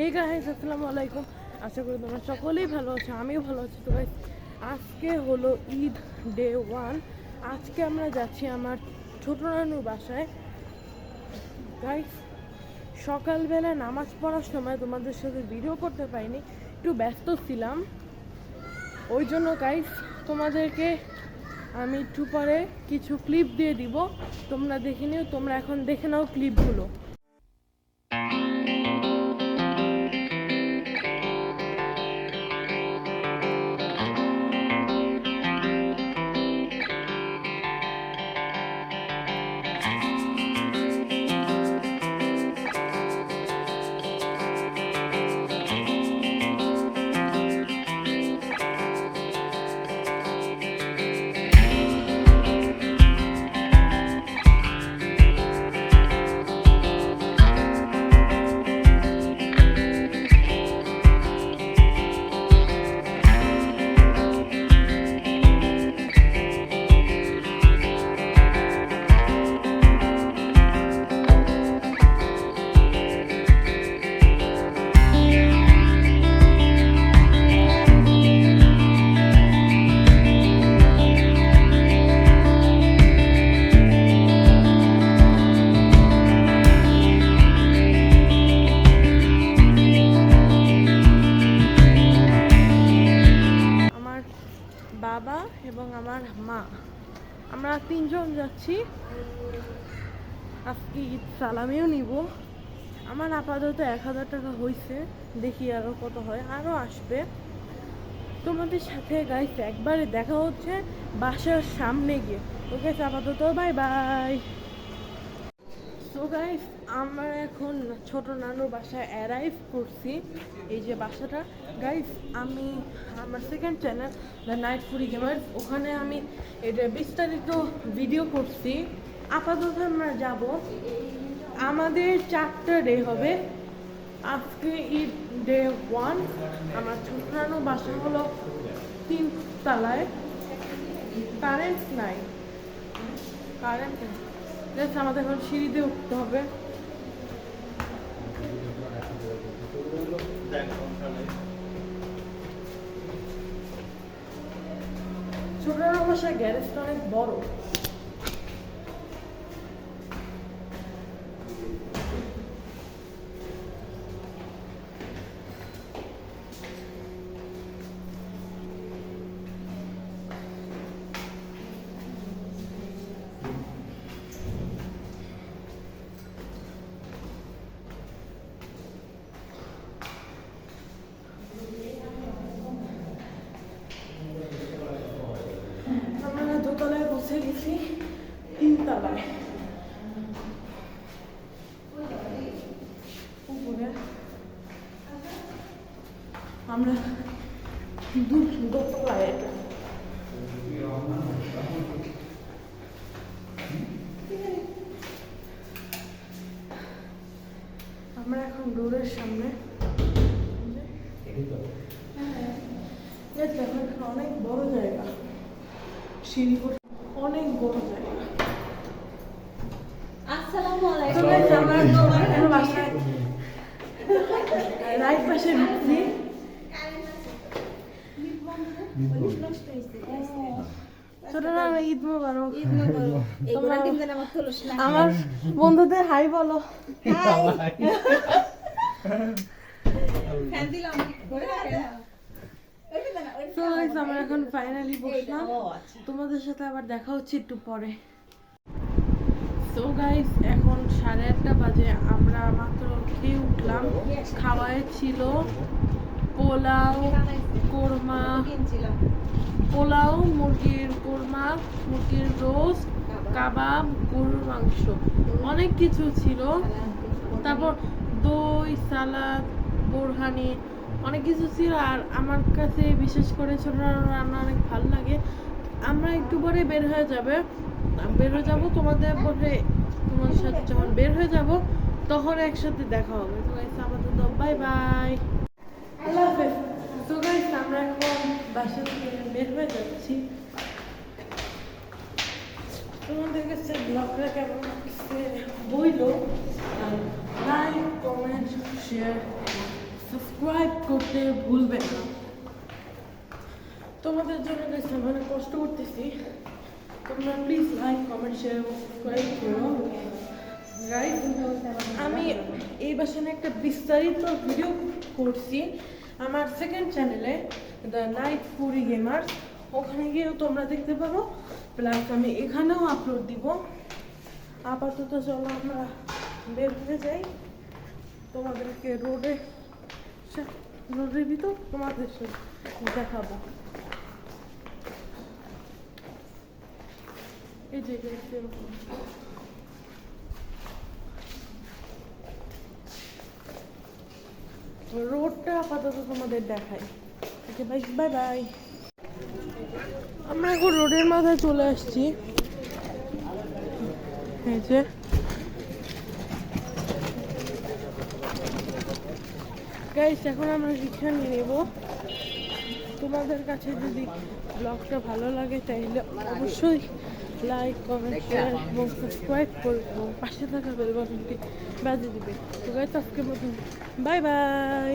Hey guys আসসালামু আলাইকুম আশা করি তোমরা সকলেই ভালো আছো, আমিও ভালো আছি। তো গাইস আজকে হলো ঈদ ডে ওয়ান আজকে আমরা যাচ্ছি আমার ছোট নানুর বাসায়। গাইস সকালবেলা নামাজ পড়ার সময় তোমাদের সাথে ভিডিও করতে পারিনি, একটু ব্যস্ত ছিলাম। ওই জন্য গাইস তোমাদেরকে আমি একটু পরে কিছু ক্লিপ দিয়ে দিব। তোমরা দেখে নিও, তোমরা এখন দেখে নাও ক্লিপগুলো মা। আমরা তিনজন যাচ্ছি। আজকে ঈদ সালামিও নিব। আমার আপাতত এক হাজার টাকা হয়েছে দেখি আরও কত হয়। আরও আসবে। তোমাদের সাথে গাইস একবারে দেখা হচ্ছে বাসার সামনে গিয়ে। ওকে আপাতত বাই বাই সো গাইস আমরা এখন ছোট নানুর বাসায় অ্যারাইভ করছি। এই যে বাসাটা। গাইস আমি আমার second channel the night fury gamers ওখানে আমি এটা বিস্তারিত ভিডিও করছি। আপাতত আমরা যাব। আমাদের চারটা ডে হবে। আজকে ঈদ ডে ওয়ান আমার ছোট নানুর বাসা হলো তিন তলায় কারেন্ট নাই। কারেন্ট জাস্ট আমাদের এখন সিঁড়িতে উঠতে হবে। ছোট বাসায় গ্যারেজটা অনেক বড় আমরা দোতলায় বসে গেছি তিনতলায় আমরা দু দোতলায় এটা আমরা এখন ডোরের সামনে অনেক বড় জায়গা সিঁড়ি করে অনেক বড় জায়গা আসসালামু তো আলাইকুম guys, আমরা এখন বাসায় রাইট পাশে যেন আমার বন্ধুদের হাই বলো। guys, আমরা এখন ফাইনালি বসলাম। আচ্ছা। তোমাদের সাথে আবার দেখা হচ্ছে একটু পরে। তো গাইস এখন সাড়ে আটটা বাজে। আমরা মাত্র খেয়ে উঠলাম। খাওয়ায় ছিল পোলাও, কোরমা, পোলাও, মুরগির কোরমা, মুরগির রোস্ট, কাবাব, গরুর মাংস। অনেক কিছু ছিল। তারপর দই, সালাদ, বোরহানি, অনেক কিছু ছিল। আর আমার কাছে বিশেষ করে ছোট রান্না অনেক ভালো লাগে। আমরা একটু পরে বের হয়ে যাবে। বের হয়ে যাব, তোমাদের পরে তোমাদের সাথে যখন বের হয়ে যাব, তখন একসাথে দেখা হবে। তো গাইস আমাদের তো বাই বাই আল্লাহ হাফেজ। তো গাইস আমরা এখন বাসা থেকে বের হয়ে যাচ্ছি। তোমাদের কাছে ব্লগটা কেমন বইলো? লাইক কমেন্ট শেয়ার সাবস্ক্রাইব করতে ভুলবেন না। তোমাদের জন্য আমি অনেক কষ্ট করতেছি। তোমরা please like comment share subscribe করো। আমি এই বাসানে একটা বিস্তারিত ভিডিও করছি। আমার সেকেন্ড চ্যানেলে দ্য নাইট পুরি গেমার ওখানে গিয়েও তোমরা দেখতে পারো। প্লাস আমি এখানেও আপলোড দিব। আপাতত চলো আমরা বের হয়ে যাই। তোমাদেরকে রোডে রোডের ভিতর তোমাদের দেখাবো। এই যে এরকম। রোডটা আপাতত তোমাদের দেখাই। ওকে বাই বাই বাই আমরা এখন রোডের মাথায় চলে আসছি। এই যে। গাইস এখন আমরা রিক্সা নিয়ে নেব। তোমাদের কাছে যদি ব্লগটা ভালো লাগে তাহলে অবশ্যই লাইক কমেন্ট শেয়ার এবং সাবস্ক্রাইব করবে। এবং পাশে থাকা বেল বাটনটি বাজিয়ে দিবে। তো গাইজ আজকের মতন। Bye bye